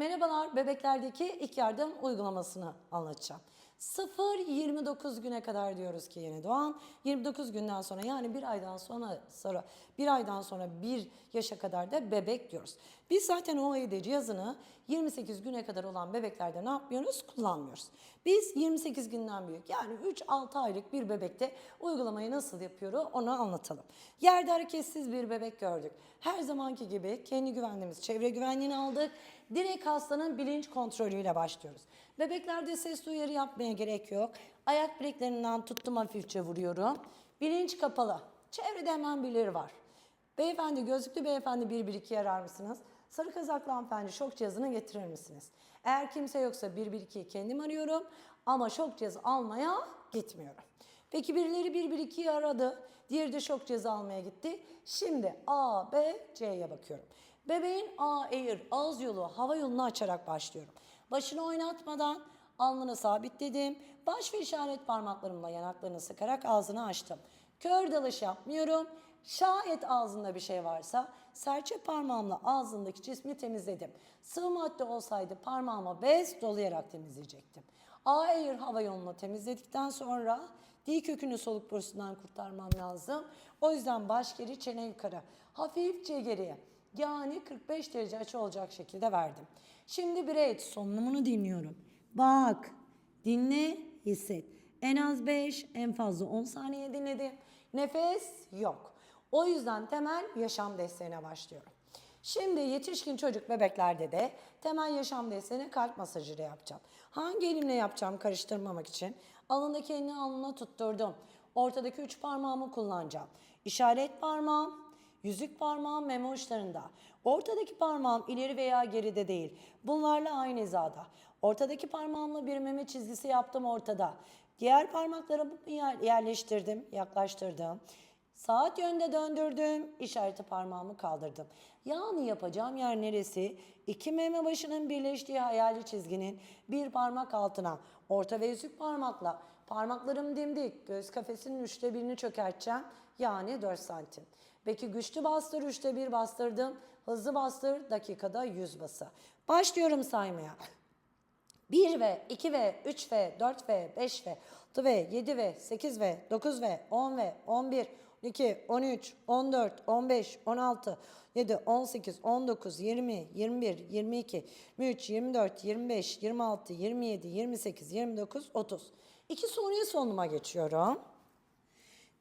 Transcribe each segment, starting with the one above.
Merhabalar, bebeklerdeki ilk yardım uygulamasını anlatacağım. 0-29 güne kadar diyoruz ki yeni doğan. 29 günden sonra yani bir aydan sonra sonra bir aydan sonra bir yaşa kadar da bebek diyoruz. Biz zaten o AED cihazını 28 güne kadar olan bebeklerde ne yapmıyoruz? Kullanmıyoruz. Biz 28 günden büyük yani 3-6 aylık bir bebekte uygulamayı nasıl yapıyor onu anlatalım. Yerde hareketsiz bir bebek gördük. Her zamanki gibi kendi güvenliğimiz, çevre güvenliğini aldık. Direkt hastanın bilinç kontrolüyle başlıyoruz. Bebeklerde ses uyarı yapmaya gerek yok. Ayak bileklerinden tuttum hafifçe vuruyorum. Bilinç kapalı. Çevrede hemen birileri var. Beyefendi, gözlüklü beyefendi 112 arar mısınız? Sarı kazaklı hanımefendi şok cihazını getirir misiniz? Eğer kimse yoksa 112'yi kendim arıyorum ama şok cihazı almaya gitmiyorum. Peki birileri 112'yi aradı, diğeri de şok cihazı almaya gitti. Şimdi A, B, C'ye bakıyorum. Bebeğin A, eğir, ağız yolu, hava yolunu açarak başlıyorum. Başını oynatmadan alnını sabitledim. Baş ve işaret parmaklarımla yanaklarını sıkarak ağzını açtım. Kör dalış yapmıyorum. Şayet ağzında bir şey varsa serçe parmağımla ağzındaki cismi temizledim. Sıvı madde olsaydı parmağıma bez dolayarak temizleyecektim. A eğir hava yolunu temizledikten sonra dil kökünü soluk borusundan kurtarmam lazım. O yüzden baş geri çene yukarı. Hafifçe geriye. Yani 45 derece açı olacak şekilde verdim. Şimdi breath solunumunu dinliyorum. Bak, dinle, hisset. En az 5, en fazla 10 saniye dinledim. Nefes yok. O yüzden temel yaşam desteğine başlıyorum. Şimdi yetişkin çocuk bebeklerde de temel yaşam desteğini kalp masajıyla yapacağım. Hangi elimle yapacağım karıştırmamak için? Alındaki elini alnına tutturdum. Ortadaki üç parmağımı kullanacağım. İşaret parmağım, yüzük parmağım meme uçlarında. Ortadaki parmağım ileri veya geride değil. Bunlarla aynı hizada. Ortadaki parmağımla bir meme çizgisi yaptım ortada. Diğer parmaklarımı yer- yerleştirdim, yaklaştırdım. Saat yönde döndürdüm, işareti parmağımı kaldırdım. Yani yapacağım yer neresi? İki meme başının birleştiği hayali çizginin bir parmak altına, orta ve yüzük parmakla, parmaklarım dimdik, göz kafesinin üçte birini çökerteceğim. Yani 4 santim. Peki güçlü bastır, üçte bir bastırdım. Hızlı bastır, dakikada 100 bası. Başlıyorum saymaya. 1 ve 2 ve 3 ve 4 ve 5 ve 6 ve 7 ve 8 ve 9 ve 10 ve 11, 12, 13, 14, 15, 16, 7, 18, 19, 20, 21, 22, 23, 24, 25, 26, 27, 28, 29, 30. İki soruyu sonuma geçiyorum.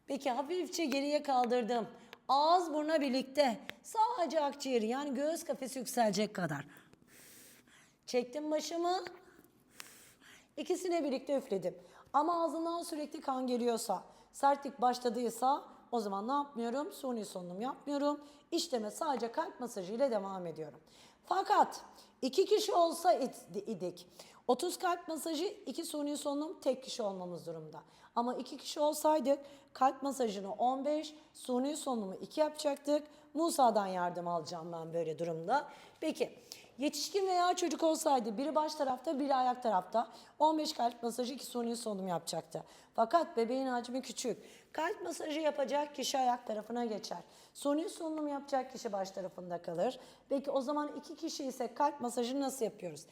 Peki hafifçe geriye kaldırdım. Ağız burna birlikte. Sadece akciğeri yani göğüs kafesi yükselecek kadar. Çektim başımı. İkisine birlikte üfledim. Ama ağzından sürekli kan geliyorsa, sertlik başladıysa o zaman ne yapmıyorum? Suni solunum yapmıyorum. İşleme sadece kalp masajı ile devam ediyorum. Fakat iki kişi olsa id- idik. 30 kalp masajı, iki suni solunum tek kişi olmamız durumda. Ama iki kişi olsaydık kalp masajını 15, suni solunumu 2 yapacaktık. Musa'dan yardım alacağım ben böyle durumda. Peki Yetişkin veya çocuk olsaydı biri baş tarafta biri ayak tarafta 15 kalp masajı 2 suni solunum yapacaktı. Fakat bebeğin hacmi küçük. Kalp masajı yapacak kişi ayak tarafına geçer. Suni solunum yapacak kişi baş tarafında kalır. Peki o zaman iki kişi ise kalp masajını nasıl yapıyoruz?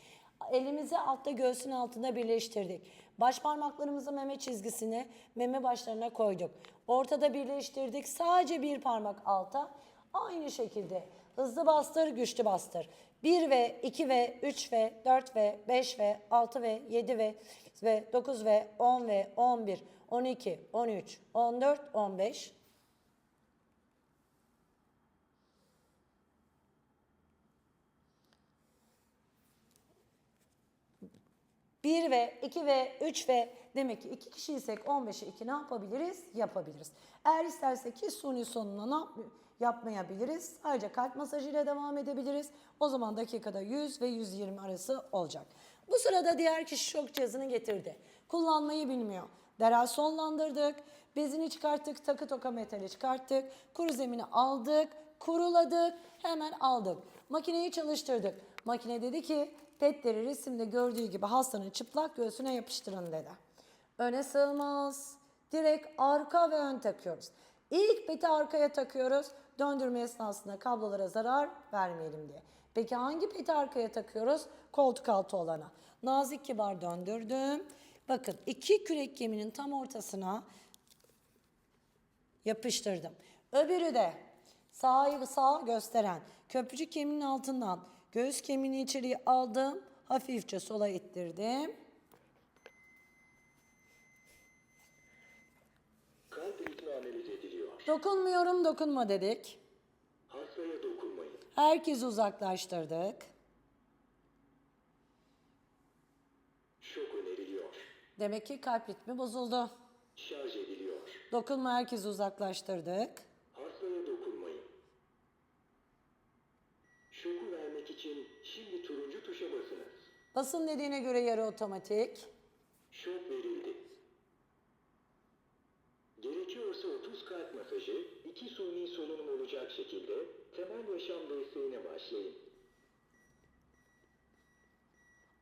Elimizi altta göğsün altında birleştirdik. Baş parmaklarımızı meme çizgisine, meme başlarına koyduk. Ortada birleştirdik. Sadece bir parmak alta. Aynı şekilde hızlı bastır, güçlü bastır. 1 ve 2 ve 3 ve 4 ve 5 ve 6 ve 7 ve ve 9 ve 10 ve 11, 12, 13, 14, 15. Bir ve iki ve üç ve demek ki iki kişiysek 15'e 2 ne yapabiliriz? Yapabiliriz. Eğer istersek ki suni sonuna ne yap yapmayabiliriz? Sadece kalp masajıyla devam edebiliriz. O zaman dakikada 100 ve 120 arası olacak. Bu sırada diğer kişi şok cihazını getirdi. Kullanmayı bilmiyor. Derhal sonlandırdık. Bezini çıkarttık, takı toka metali çıkarttık. Kuru zemini aldık, kuruladık, hemen aldık. Makineyi çalıştırdık. Makine dedi ki petleri resimde gördüğü gibi hastanın çıplak göğsüne yapıştırın dedi. Öne sığmaz. Direkt arka ve ön takıyoruz. İlk peti arkaya takıyoruz. Döndürme esnasında kablolara zarar vermeyelim diye. Peki hangi peti arkaya takıyoruz? Koltuk altı olana. Nazik kibar döndürdüm. Bakın iki kürek geminin tam ortasına yapıştırdım. Öbürü de sağı sağa gösteren köprücük kemiğinin altından göğüs kemiğini içeriye aldım. Hafifçe sola ittirdim. Kalp ritmi analiz ediliyor. Dokunmuyorum dokunma dedik. Hastaya dokunmayın. Herkesi uzaklaştırdık. Şok öneriliyor. Demek ki kalp ritmi bozuldu. Şarj ediliyor. Dokunma herkesi uzaklaştırdık. Hastaya dokunmayın. Şoku vermek için şimdi turuncu tuşa basınız. Basın dediğine göre yarı otomatik. Şok verildi. Gerekiyorsa 30 kalp masajı, 2 suni solunum olacak şekilde temel yaşam desteğine başlayın.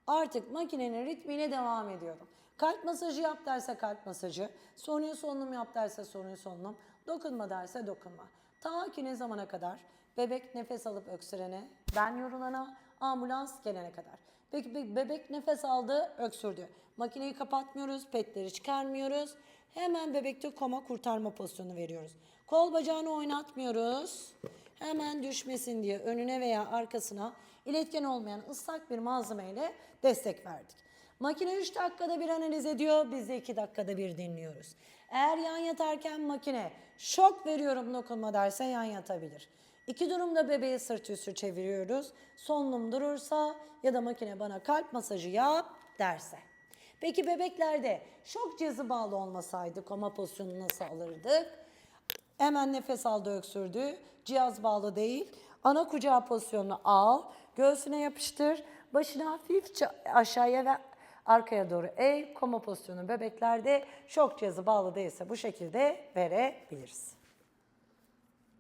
Artık makinenin ritmiyle devam ediyorum. Kalp masajı yap derse kalp masajı, soniye solunum yap derse soniye solunum, dokunma derse dokunma. Ta ki ne zamana kadar? Bebek nefes alıp öksürene, ben yorulana, ambulans gelene kadar. Peki be- bebek nefes aldı, öksürdü. Makineyi kapatmıyoruz, petleri çıkarmıyoruz. Hemen bebekte koma kurtarma pozisyonu veriyoruz. Kol bacağını oynatmıyoruz. Hemen düşmesin diye önüne veya arkasına iletken olmayan ıslak bir malzemeyle destek verdik. Makine 3 dakikada bir analiz ediyor, biz de 2 dakikada bir dinliyoruz. Eğer yan yatarken makine şok veriyorum dokunma derse yan yatabilir. İki durumda bebeği sırt üstü çeviriyoruz. Solunum durursa ya da makine bana kalp masajı yap derse. Peki bebeklerde şok cihazı bağlı olmasaydı koma pozisyonunu nasıl alırdık? Hemen nefes aldı öksürdü. Cihaz bağlı değil. Ana kucağı pozisyonunu al. Göğsüne yapıştır. Başını hafifçe aşağıya ve arkaya doğru eğ. Koma pozisyonu bebeklerde şok cihazı bağlı değilse bu şekilde verebiliriz.